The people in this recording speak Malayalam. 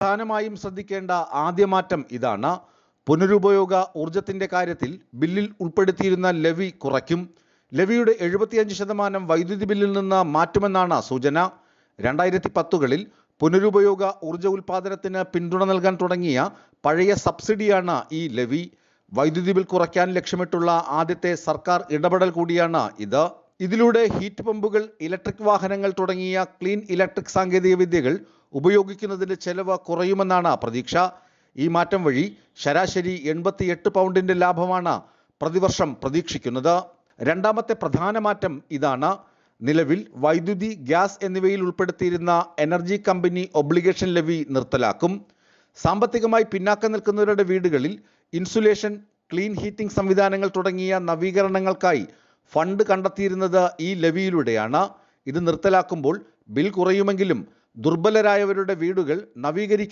പ്രധാനമായും ശ്രദ്ധിക്കേണ്ട ആദ്യ മാറ്റം ഇതാണ്. പുനരുപയോഗ ഊർജത്തിന്റെ കാര്യത്തിൽ ബില്ലിൽ ഉൾപ്പെടുത്തിയിരുന്ന ലെവി കുറയ്ക്കും. ലെവിയുടെ എഴുപത്തിയഞ്ച് ശതമാനം വൈദ്യുതി ബില്ലിൽ നിന്ന് മാറ്റുമെന്നാണ് സൂചന. രണ്ടായിരത്തി പത്തുകളിൽ പുനരുപയോഗ ഊർജ ഉൽപാദനത്തിന് പിന്തുണ നൽകാൻ തുടങ്ങിയ പഴയ സബ്സിഡിയാണ് ഈ ലെവി. വൈദ്യുതി ബിൽ കുറയ്ക്കാൻ ലക്ഷ്യമിട്ടുള്ള ആദ്യത്തെ സർക്കാർ ഇടപെടൽ കൂടിയാണ് ഇത്. ഇതിലൂടെ ഹീറ്റ് പമ്പുകൾ ഇലക്ട്രിക് വാഹനങ്ങൾ തുടങ്ങിയ ക്ലീൻ ഇലക്ട്രിക് സാങ്കേതിക വിദ്യകൾ ഉപയോഗിക്കുന്നതിന്റെ ചെലവ് കുറയുമെന്നാണ് പ്രതീക്ഷ. ഈ മാറ്റം വഴി ശരാശരി എൺപത്തിയെട്ട് പൗണ്ടിന്റെ ലാഭമാണ് പ്രതിവർഷം പ്രതീക്ഷിക്കുന്നത്. രണ്ടാമത്തെ പ്രധാന മാറ്റം ഇതാണ്. നിലവിൽ വൈദ്യുതി ഗ്യാസ് എന്നിവയിൽ ഉൾപ്പെടുത്തിയിരുന്ന എനർജി കമ്പനി ഒബ്ലിഗേഷൻ ലെവി നിർത്തലാക്കും. സാമ്പത്തികമായി പിന്നാക്കം നിൽക്കുന്നവരുടെ വീടുകളിൽ ഇൻസുലേഷൻ ക്ലീൻ ഹീറ്റിംഗ് സംവിധാനങ്ങൾ തുടങ്ങിയ നവീകരണങ്ങൾക്കായി ഫണ്ട് കണ്ടെത്തിയിരുന്നത് ഈ ലെവിയിലൂടെയാണ്. ഇത് നിർത്തലാക്കുമ്പോൾ ബിൽ കുറയുമെങ്കിലും ദുർബലരായവരുടെ വീടുകൾ നവീകരിക്കാൻ